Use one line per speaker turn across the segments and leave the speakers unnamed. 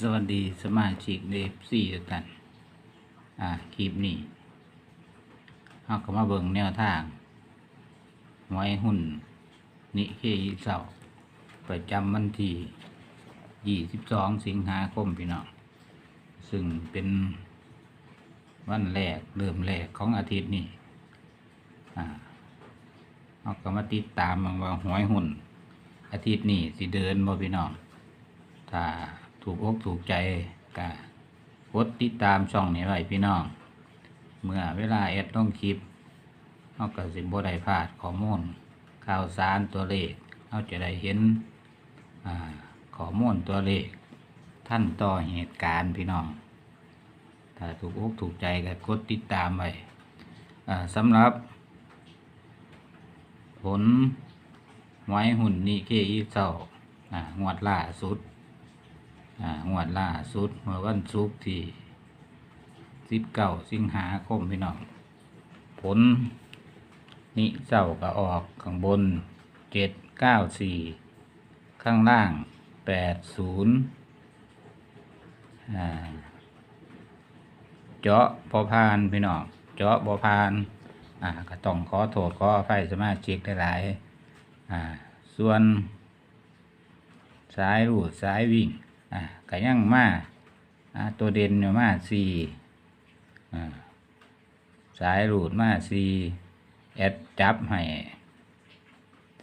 สวัสดีสมาชิกเดฟซี่ทุกท่านอ่าคลิปนี้เราก็มาเบิ่งแนวทาง ไว้หุ่น นิเคอิเสาประจำวันที่ 22 สิงหาคมพี่น้อง ซึ่งเป็นวันแรกเริ่มแรกของอาทิตย์นี้อ่าเราก็มาติดตามมันว่าหวยหุ่น อาทิตย์นี้สิเดินบ่พี่น้องถ้า ถูกอกถูกใจก็กดติดตามช่องนี้ไว้พี่น้อง เมื่อเวลาแอดต้องคลิปเราก็สิบ่ได้พลาดข้อมูลข่าวสารตัวเลขเราจะได้เห็นอ่าข้อมูลตัวเลข ท่านต่อเหตุการณ์พี่น้อง ถ้าถูกอกถูกใจก็กดติดตามไว้สำหรับ ผลไว้หุ่นนี่เคอีเจ้าอ่างวดล่าสุด อ่างวดล่าสุดเมื่อวันศุกร์ที่สิบเก้าสิงหาคมพี่น้องผลนี่เจ้าก็ออกข้างบนเจ็ดเก้าสี่ข้างล่างแปดศูนย์เจาะพอพานพี่น้องเจาะบอพานอ่าก็ต้องขอโทษขออภัยสมาชิกหลายๆอ่าส่วน สายรูดสายวิ่ง อ่าก็ยังมาอ่าตัวเด่นมาสี่อ่าสายรูดมาสี่แอดจับให้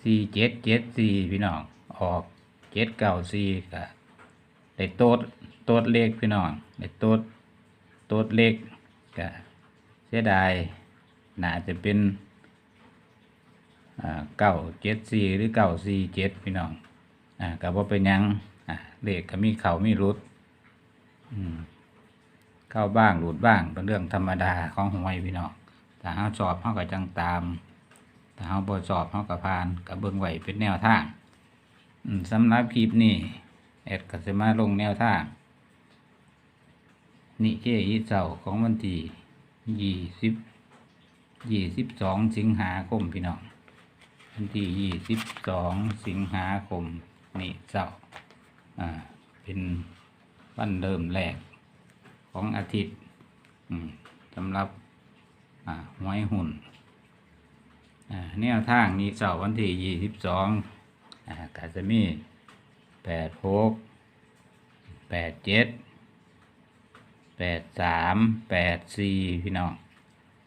สี่เจ็ดเจ็ดสี่พี่น้องออกเจ็ดเก้าสี่ก็ได้โต๊ดโต๊ดเลขพี่น้องได้โต๊ดโต๊ดเลขก็เสียดายน่าจะเป็นเก้าเจ็ดสี่หรือเก้าสี่เจ็ดพี่น้องอ่าก็บ่เป็นยัง อ่าเลขก็มีเขามีรุดเข้าบ้างหลุดบ้างเป็นเรื่องธรรมดาของหวยพี่น้องถ้าเฮาสอบเฮาก็จังตามถ้าเฮาบ่สอบเฮาก็ผ่านก็เบิ่งไหวเป็นแนวทางสำหรับคลิปนี้แอดก็สิมาลงแนวทางนิเคอีเจ้าของวันที่ยี่สิบยี่สิบสองสิงหาคมพี่น้องวันที่ยี่สิบสองสิงหาคมนี่เจ้าอ่า เป็นวันเริ่มแรกของอาทิตย์สำหรับอ่าหวยหุ่นอ่าแนวทางนี้เจ้าวันที่ยี่สิบสองอ่ากาจะมีแปดหกแปดเจ็ดแปดสามแปดสี่พี่น้อง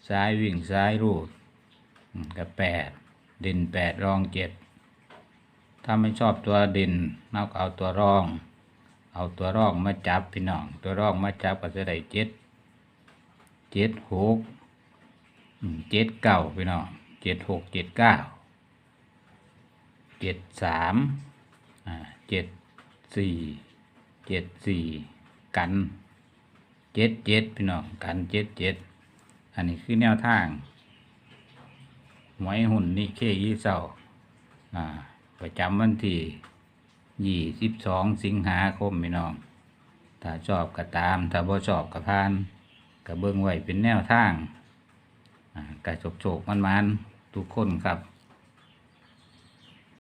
ซ้ายวิ่งซ้ายรูดกับแปดเด่นแปดรองเจ็ด ถ้าไม่ชอบตัวเด่นเราก็เอาตัวรอง เอาตัวรองมาจับพี่น้อง ตัวรองมาจับก็จะได้เจ็ดเจ็ดหกเจ็ดเก้าพี่น้องเจ็ดหกเจ็ดเก้าเจ็ดสามอ่าเจ็ดสี่เจ็ดสี่กันเจ็ดเจ็ดพี่น้องกันเจ็ดเจ็ดอันนี้คือแนวทางหวยหุ่นนี่เคยี่เศร้าอ่า ประจำวันที่ยี่สิบสองสิงหาคมพี่น้อง ถ้าชอบก็ตาม ถ้าบ่ชอบก็ผ่านก็เบิ่งไว้เป็นแนวทางกระโฉกโฉกมันมันๆทุกคนครับ